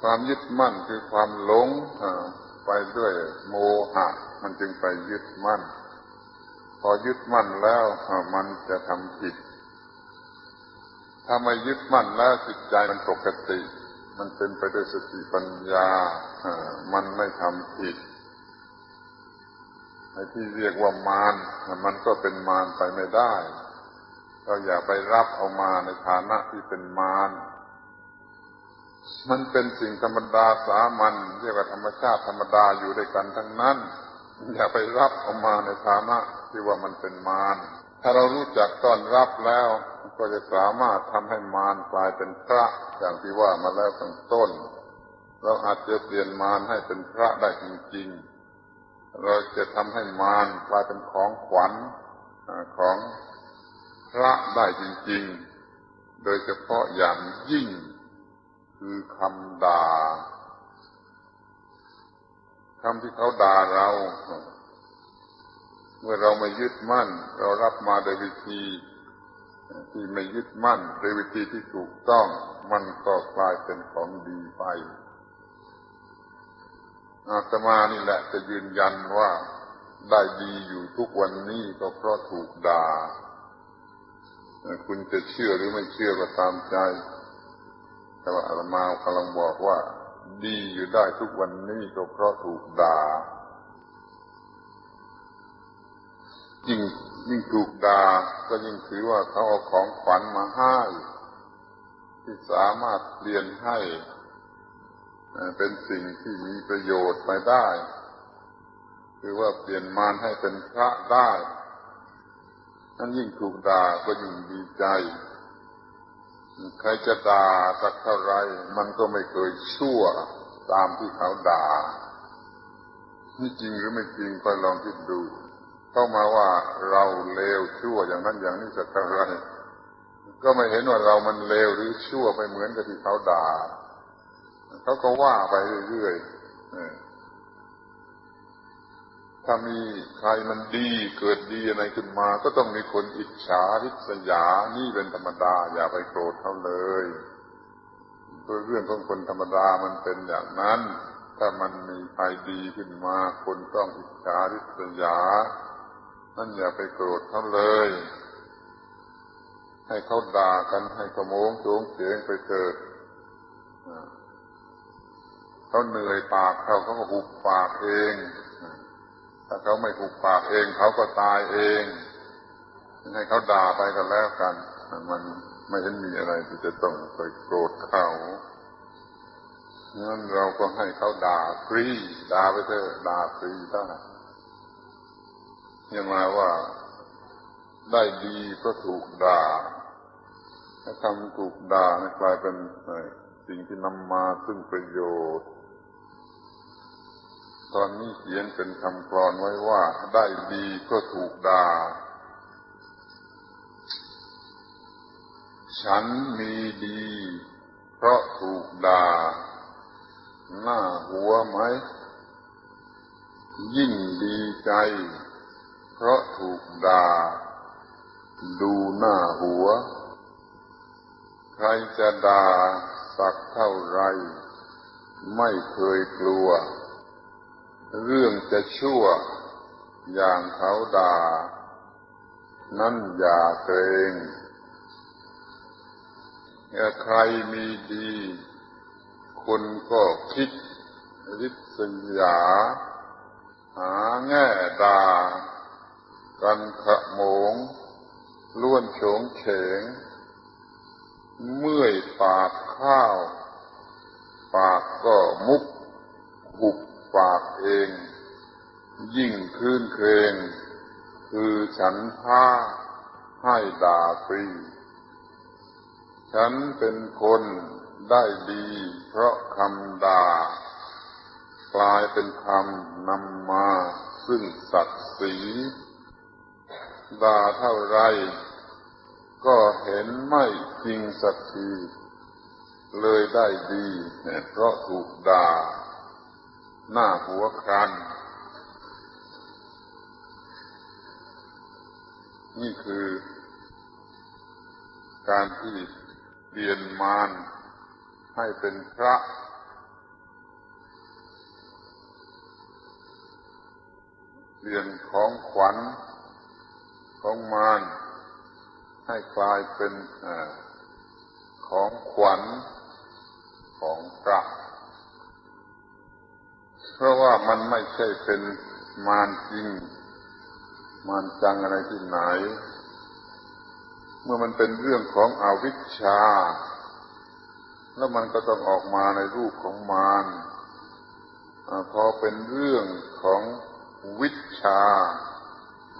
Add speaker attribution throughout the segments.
Speaker 1: ความยึดมั่นคือความหลงไปด้วยโมหะ มันจึงไปยึดมั่น พอยึดมั่นแล้วมันจะทำผิด ถ้าไม่ยึดมั่นแล้วจิตใจมันปกติ มันเป็นไปด้วยสติปัญญามันไม่ทำผิดไอ้ที่เรียกว่ามารมันก็เป็นมารไปไม่ได้เราอย่าไปรับเอามาในฐานะที่เป็นมาร มันเป็นสิ่งธรรมดาสามัญเรียกว่าธรรมชาติธรรมดาอยู่ด้วยกันทั้งนั้น อย่าไปรับเอามาในฐานะที่ว่ามันเป็นมารถ้าเรารู้จักต้อนรับแล้ว ก็จะสามารถทำให้มารกลายเป็นพระอย่างที่ว่ามาแล้วตั้งต้น เราอาจจะเปลี่ยนมารให้เป็นพระได้จริงๆ เราจะทำให้มารกลายเป็นของขวัญของพระได้จริงๆ โดยเฉพาะอย่างยิ่ง คือคำด่าคำที่เขาด่าเรา เมื่อเราไม่ยึดมั่น เรารับมาโดยวิธีที่ไม่ยึดมั่นโดยวิธีที่ถูกต้อง มันก็กลายเป็นของดีไปอาตมานี่แหละจะยืนยันว่าได้ดีอยู่ทุกวันนี้ก็เพราะถูกด่า คุณจะเชื่อหรือไม่เชื่อก็ตามใจ แต่ว่าอาตมากำลังบอกว่า ดีอยู่ได้ทุกวันนี้ก็เพราะถูกด่ายิ่งยิ่งถูกด่าก็ยิ่งถือว่าเขาเอาของขวัญมาให้ ที่สามารถเปลี่ยนให้เป็นสิ่งที่มีประโยชน์ไปได้ คือว่าเปลี่ยนมารให้เป็นพระได้นั้นยิ่งถูกด่าก็ยิ่งดีใจ ใครจะด่าสักเท่าไร มันก็ไม่เคยชั่วตามที่เขาด่า นี่จริงหรือไม่จริงก็ลองคิดดูเข้ามาว่าเราเลวชั่วอย่างนั้นอย่างนี้สักเท่าไรก็ไม่เห็นว่าเรามันเลวหรือชั่วไปเหมือนกับที่เขาด่าเขาก็ว่าไปเรื่อยๆ ถ้ามีใครมันดีเกิดดีอะไรขึ้นมา ก็ต้องมีคนอิจฉาริษยา นี่เป็นธรรมดา อย่าไปโกรธเขาเลยตัวเรื่องของคนธรรมดามันเป็นอย่างนั้น ถ้ามันมีใครดีขึ้นมา คนต้องอิจฉาริษยา นั่นอย่าไปโกรธเขาเลย ให้เขาด่ากันให้ขโมงโจงเสียงไปเถิดเขาเหนื่อยปากเขาเขาก็หุบปากเอง ถ้าเขาไม่ถูกปากเองเขาก็ตายเองให้เขาด่าไปกันแล้วกัน มันไม่เห็นมีอะไรที่จะต้องไปโกรธเขางั้นเราก็ให้เขาด่าฟรีด่าไปเถอะด่าฟรีได้ยังมาว่าได้ดีก็ถูกด่าถ้าทำถูกด่ากลายเป็นสิ่งที่นำมาซึ่งประโยชน์ ตอนนี้เขียนเป็นคำกรอนไว้ว่าได้ดีก็ถูกด่า ฉันมีดี เพราะถูกด่า หน้าหัวไหม ยิ่งดีใจ เพราะถูกด่า ดูหน้าหัว ใครจะด่าสักเท่าไร ไม่เคยกลัว เรื่องจะชั่วอย่างเขาด่า นั่นอย่าเกรงใครมีดี คนก็คิดริษยา หาแง่ด่า กันขะโมง ล้วนโฉงเฉง เมื่อยปากข้าว ปากก็มุก หุบฝากเอง ยิ่งคืนเคงคือฉันผ้าให้ด่าฟรี ฉันเป็นคนได้ดี เพราะคำด่ากลายเป็นคำนำมาซึ่งศักดิ์ศรีด่าเท่าไร ก็เห็นไม่จริงสักที เลยได้ดี เพราะถูกด่า หน้าหัวคันนี่คือการที่เปลี่ยนมารให้เป็นพระเปลี่ยนของขวัญของมารให้กลายเป็นของขวัญของพระ เพราะว่ามันไม่ใช่เป็นมารจริง มารจังอะไรที่ไหน เมื่อมันเป็นเรื่องของอวิชชา แล้วมันก็ต้องออกมาในรูปของมารอพอเป็นเรื่องของวิชา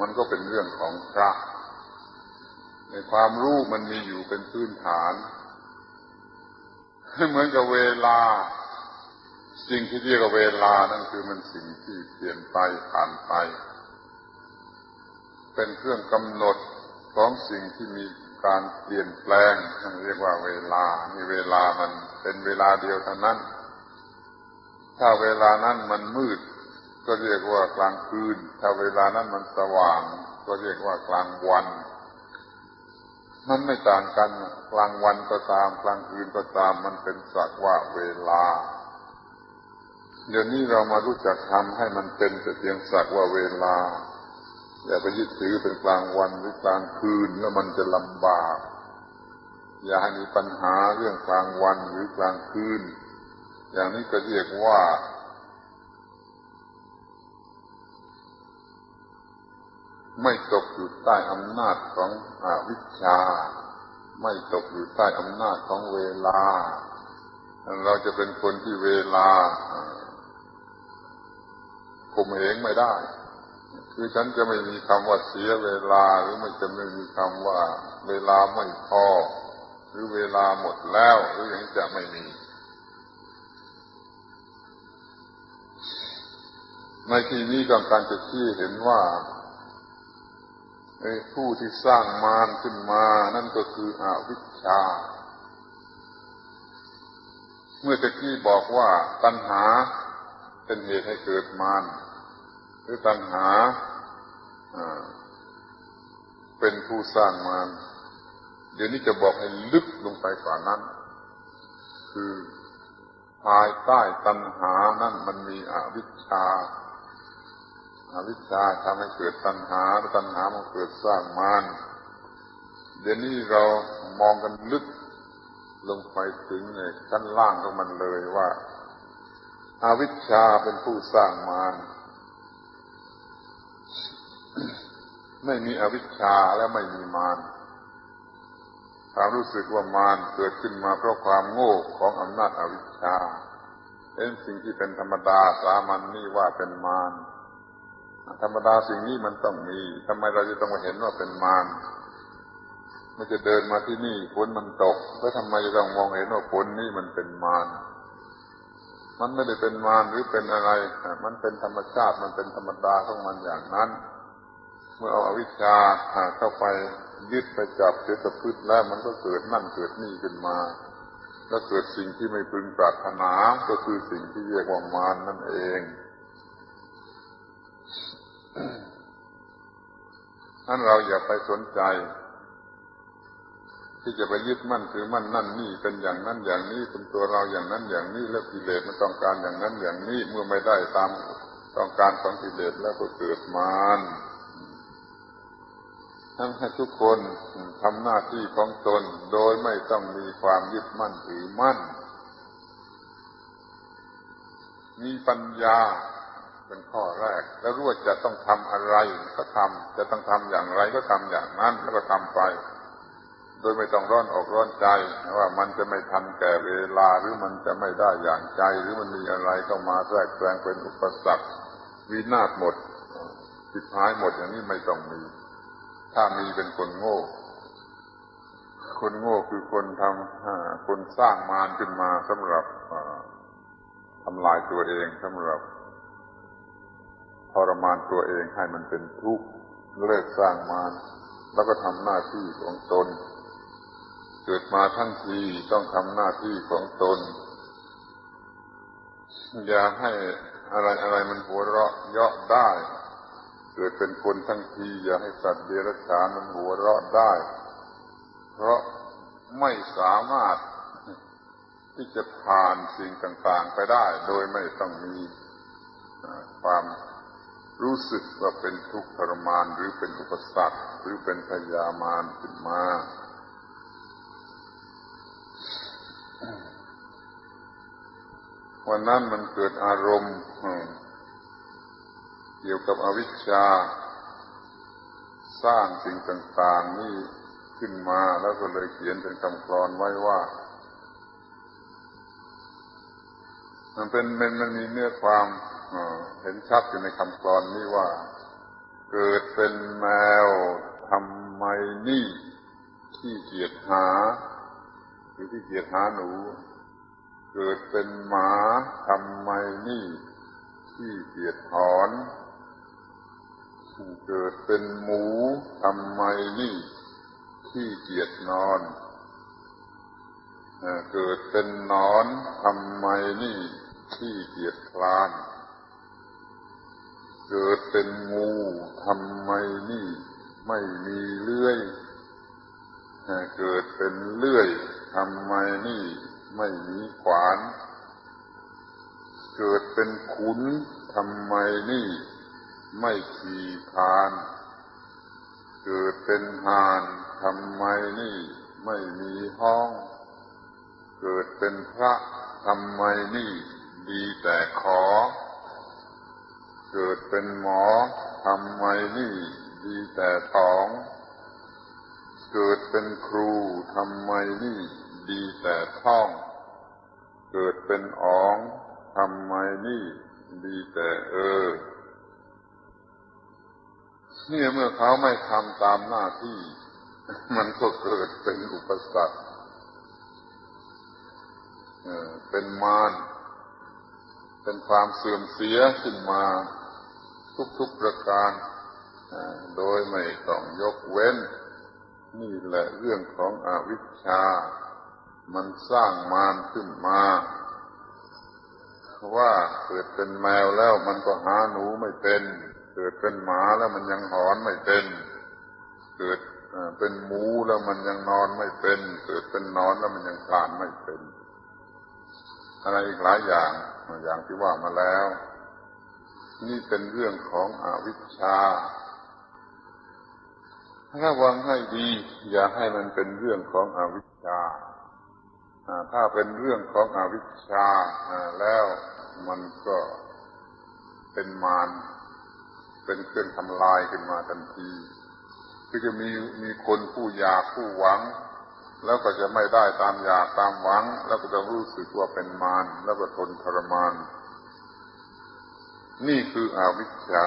Speaker 1: มันก็เป็นเรื่องของพระ ในความรู้มันมีอยู่เป็นพื้นฐาน เหมือนกับเวลา สิ่งที่เรียกว่าเวลานั่นคือมันสิ่งที่เปลี่ยนไปผ่านไป เป็นเครื่องกำหนดของสิ่งที่มีการเปลี่ยนแปลงนั่นเรียกว่าเวลามีเวลามันเป็นเวลาเดียวเท่านั้น ถ้าเวลานั้นมันมืด ก็เรียกว่ากลางคืน ถ้าเวลานั้นมันสว่าง ก็เรียกว่ากลางวัน มันไม่ต่างกันกลางวันก็ตาม กลางคืนก็ตามมันเป็นสักว่าเวลา เดี๋ยวนี้เรามารู้จักทำให้มันเป็นแต่เพียงสักว่าเวลา อย่าไปยึดถือเป็นกลางวันหรือกลางคืนแล้วมันจะลำบาก อย่าให้มีปัญหาเรื่องกลางวันหรือกลางคืน อย่างนี้ก็เรียกว่าไม่ตกอยู่ใต้อำนาจของอวิชชา ไม่ตกอยู่ใต้อำนาจของเวลา เราจะเป็นคนที่เวลา ข่มเหงไม่ได้ คือฉันจะไม่มีคำว่าเสียเวลาหรือไม่จะไม่มีคำว่า เวลาไม่พอหรือเวลาหมดแล้วหรืออย่างจะไม่มี ในที่นี้ต้องการจะชี้เห็นว่าผู้ที่สร้างมารขึ้นมา นั่นก็คืออวิชชา เมื่อตะกี้บอกว่าตัณหา เป็นเหตุให้เกิดมารหรือตัณหาเป็นผู้สร้างมารเดี๋ยวนี้จะบอกให้ลึกลงไปกว่านั้น คือภายใต้ตัณหานั่นมันมีอวิชชาอาวิชชาทำให้เกิดตัณหาตัณหามันเกิดสร้างมารเดี๋ยวนี้เรามองกันลึกลงไปถึงในชั้นล่างของมันเลยว่า อาวิชชาเป็นผู้สร้างมารไม่มีอวิชชาและไม่มีมารความรู้สึกว่ามารเกิดขึ้นมาเพราะความโง่ของอำนาจอวิชชาเห็นสิ่งที่เป็นธรรมดาสามัญนนี่ว่าเป็นมารธรรมดาสิ่งนี้มันต้องมีทำไมเราจะต้องมาเห็นว่าเป็นมารมันจะเดินมาที่นี่ฝนมันตกแล้วทำไมจะต้องมองเห็นว่าฝนนี่มันเป็นมาร มันไม่ได้เป็นมารหรือเป็นอะไร มันเป็นธรรมชาติ มันเป็นธรรมดาของมันอย่างนั้น เมื่อเอาอวิชชาเข้าไปยึดไปจับเสียตะพืชแล้วมันก็เกิดนั่นเกิดนี่ขึ้นมาแล้วเกิดสิ่งที่ไม่พึงปรารถนา ก็คือสิ่งที่เรียกว่ามารนั่นเอง นั้นเราอย่าไปสนใจ ที่จะไปยึดมั่นถือมั่นนั่นนี่เป็นอย่างนั้นอย่างนี้เป็นตัวเราอย่างนั้นอย่างนี้แล้วกิเลสมันต้องการอย่างนั้นอย่างนี้เมื่อไม่ได้ตามต้องการของกิเลสแล้วก็เกิดมารทั้งให้ทุกคนทำหน้าที่ของตนโดยไม่ต้องมีความยึดมั่นถือมั่น มีปัญญาเป็นข้อแรก แล้วรู้ว่าจะต้องทำอะไรก็ทำจะต้องทำอย่างไรก็ทำอย่างนั้นแล้วก็ทำไป โดยไม่ต้องร้อนออกร้อนใจว่ามันจะไม่ทันแก่เวลาหรือมันจะไม่ได้อย่างใจ หรือมันมีอะไรเข้ามาแทรกแซงเป็นอุปสรรควินาศหมดสิดท้ายหมดอย่างนี้ไม่ต้องมี ถ้ามีเป็นคนโง่ คนโง่คือคนทำคนสร้างมารขึ้นมาสำหรับทำลายตัวเองสำหรับทรมานตัวเองให้มันเป็นทุกข์เลิกสร้างมารแล้วก็ทำหน้าที่ของตน เกิดมาทั้งทีต้องทำหน้าที่ของตน อย่าให้อะไรอะไรมันหัวเราะเยาะได้ เกิดเป็นคนทั้งที อย่าให้สัตว์เดรัจฉานมันหัวเราะได้ เพราะไม่สามารถที่จะผ่านสิ่งต่างๆไปได้ โดยไม่ต้องมีความรู้สึกว่าเป็นทุกข์ทรมานหรือเป็นอุปสรรคหรือเป็นพยามารขึ้นมา วันนั้นมันเกิดอารมณ์เกี่ยวกับอวิชชา สร้างสิ่งต่างๆนี่ขึ้นมาแล้วก็เลยเขียนเป็นคำกรอนไว้ว่า มันเป็นมันมันมีเนื้อความเห็นชัดอยู่ในคำกรอนนี้ว่า เกิดเป็นแมวทำไมนี่ที่เกียจหา รือที่เกียจหาหนู เกิดเป็นหมาทำไมนี่ที่เกียจถอนเกิดเป็นหมูทำไมนี่ที่เกียจนอนเกิดเป็นนอนทำไมนี่ที่เกียจคลาน เกิดเป็นงูทำไมนี่ไม่มีเลื่อย เกิดเป็นเลื่อย ทำไมนี่ไม่มีขวาน เกิดเป็นขุนทำไมนี่ไม่ขี่คาน เกิดเป็นหานทำไมนี่ไม่มีห้อง เกิดเป็นพระทำไมนี่ดีแต่ขอ เกิดเป็นหมอทำไมนี่ดีแต่ท้อง เกิดเป็นครูทำไมนี่ดีแต่ท่อง เกิดเป็นอ๋องทำไมนี่ดีแต่เออเนี่ยเมื่อเขาไม่ทำตามหน้าที่ มันก็เกิดเป็นอุปสรรคเป็นมารเป็นความเสื่อมเสียขึ้นมาทุกๆประการ โดยไม่ต้องยกเว้น นี่แหละเรื่องของอวิชชา มันสร้างมารขึ้นมาว่าเกิดเป็นแมวแล้วมันก็หาหนูไม่เป็น เกิดเป็นหมาแล้วมันยังหอนไม่เป็น เกิดเป็นหมูแล้วมันยังนอนไม่เป็น เกิดเป็นนอนแล้วมันยังคลานไม่เป็น อะไรอีกหลายอย่างอย่างที่ว่ามาแล้ว นี่เป็นเรื่องของอวิชชา ระวังให้ดี อย่าให้มันเป็นเรื่องของอวิชชาถ้าเป็นเรื่องของอวิชชาแล้วมันก็เป็นมารเป็นเครื่องทำลายขึ้นมาทันทีคือจะมีมีคนผู้อยากผู้หวัง แล้วก็จะไม่ได้ตามอยากตามหวัง แล้วก็จะรู้สึกว่าเป็นมารแล้วก็ทนทรมาน นี่คืออวิชชา